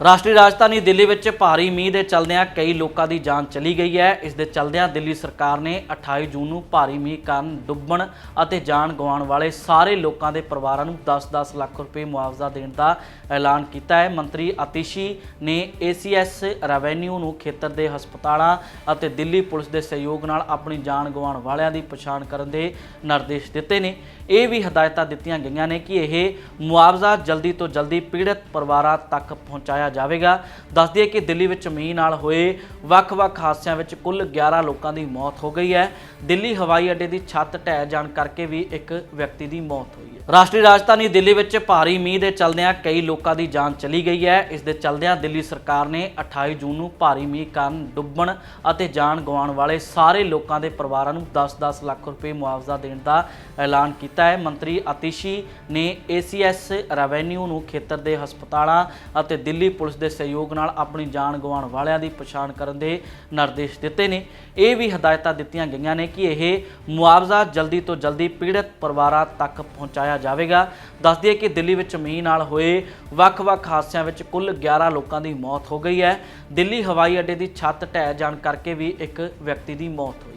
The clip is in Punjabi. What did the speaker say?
ਰਾਸ਼ਟਰੀ ਰਾਜਧਾਨੀ ਦਿੱਲੀ ਵਿੱਚ ਭਾਰੀ ਮੀਂਹ ਦੇ ਚਲਦਿਆਂ ਕਈ ਲੋਕਾਂ ਦੀ ਜਾਨ ਚਲੀ ਗਈ ਹੈ। ਇਸ ਦੇ ਚਲਦਿਆਂ ਦਿੱਲੀ ਸਰਕਾਰ ਨੇ 28 ਜੂਨ ਨੂੰ ਭਾਰੀ ਮੀਂਹ ਕਾਰਨ ਡੁੱਬਣ ਅਤੇ ਜਾਨ ਗਵਾਉਣ ਵਾਲੇ ਸਾਰੇ ਲੋਕਾਂ ਦੇ ਪਰਿਵਾਰਾਂ ਨੂੰ 10-10 ਲੱਖ ਰੁਪਏ ਮੁਆਵਜ਼ਾ ਦੇਣ ਦਾ ਐਲਾਨ ਕੀਤਾ ਹੈ। ਮੰਤਰੀ ਆਤਿਸ਼ੀ ਨੇ ACS ਰੈਵੈਨਿਊ ਨੂੰ ਖੇਤਰ ਦੇ ਹਸਪਤਾਲਾਂ ਅਤੇ ਦਿੱਲੀ ਪੁਲਿਸ ਦੇ ਸਹਿਯੋਗ ਨਾਲ ਆਪਣੀ ਜਾਨ ਗਵਾਉਣ ਵਾਲਿਆਂ ਦੀ ਪਛਾਣ ਕਰਨ ਦੇ ਨਿਰਦੇਸ਼ ਦਿੱਤੇ ਨੇ। ਇਹ ਵੀ ਹਦਾਇਤਾਂ ਦਿੱਤੀਆਂ ਗਈਆਂ ਨੇ ਕਿ ਇਹ ਮੁਆਵਜ਼ਾ ਜਲਦੀ ਤੋਂ ਜਲਦੀ ਪੀੜਤ ਪਰਿਵਾਰਾਂ ਤੱਕ ਪਹੁੰਚਾਇਆ ਜਾਵੇਗਾ। ਦੱਸ ਦਈਏ ਕਿ ਦਿੱਲੀ ਵਿੱਚ ਮੀਂਹ ਨਾਲ ਹੋਏ ਵੱਖ-ਵੱਖ ਹਾਦਸਿਆਂ ਵਿੱਚ ਕੁੱਲ 11 ਲੋਕਾਂ ਦੀ ਮੌਤ ਹੋ ਗਈ ਹੈ। ਦਿੱਲੀ ਹਵਾਈ ਅੱਡੇ ਦੀ ਛੱਤ ਢਹਿ ਜਾਣ ਕਰਕੇ ਵੀ ਇੱਕ ਵਿਅਕਤੀ ਦੀ ਮੌਤ ਹੋਈ ਹੈ। ਰਾਸ਼ਟਰੀ ਰਾਜਧਾਨੀ ਦਿੱਲੀ ਵਿੱਚ ਭਾਰੀ ਮੀਂਹ ਦੇ ਚਲਦਿਆਂ ਕਈ ਲੋਕਾਂ ਦੀ ਜਾਨ ਚਲੀ ਗਈ ਹੈ। ਇਸ ਦੇ ਚਲਦਿਆਂ ਦਿੱਲੀ ਸਰਕਾਰ ਨੇ 28 ਜੂਨ ਨੂੰ ਭਾਰੀ ਮੀਂਹ ਕਾਰਨ ਡੁੱਬਣ ਅਤੇ ਜਾਨ ਗਵਾਉਣ ਵਾਲੇ ਸਾਰੇ ਲੋਕਾਂ ਦੇ ਪਰਿਵਾਰਾਂ ਨੂੰ 10-10 ਲੱਖ ਰੁਪਏ ਮੁਆਵਜ਼ਾ ਦੇਣ ਦਾ ਐਲਾਨ ਕੀਤਾ ਹੈ। ਮੰਤਰੀ ਅਤੀਸ਼ੀ ਨੇ ACS ਰੈਵਨਿਊ ਨੂੰ ਖੇਤਰ ਦੇ ਹਸਪਤਾਲਾਂ ਅਤੇ ਦਿੱਲੀ ਪੁਲਿਸ ਦੇ ਸਹਿਯੋਗ ਨਾਲ ਆਪਣੀ ਜਾਨ ਗਵਾਉਣ ਵਾਲਿਆਂ ਦੀ ਪਛਾਣ ਕਰਨ ਦੇ ਨਿਰਦੇਸ਼ ਦਿੱਤੇ ਨੇ। ਇਹ ਵੀ ਹਦਾਇਤਾਂ ਦਿੱਤੀਆਂ ਗਈਆਂ ਨੇ ਕਿ ਇਹ ਮੁਆਵਜ਼ਾ ਜਲਦੀ ਤੋਂ ਜਲਦੀ ਪੀੜਤ ਪਰਿਵਾਰਾਂ ਤੱਕ ਪਹੁੰਚਾਇਆ ਜਾਵੇਗਾ। ਦੱਸ ਦਈਏ ਕਿ ਦਿੱਲੀ ਵਿੱਚ ਮੀਂਹ ਨਾਲ ਹੋਏ ਵੱਖ-ਵੱਖ ਹਾਦਸਿਆਂ ਵਿੱਚ ਕੁੱਲ 11 ਲੋਕਾਂ ਦੀ ਮੌਤ ਹੋ ਗਈ ਹੈ। ਦਿੱਲੀ ਹਵਾਈ ਅੱਡੇ ਦੀ ਛੱਤ ਢਹਿ ਜਾਣ ਕਰਕੇ ਵੀ ਇੱਕ ਵਿਅਕਤੀ ਦੀ ਮੌਤ ਹੋਈ।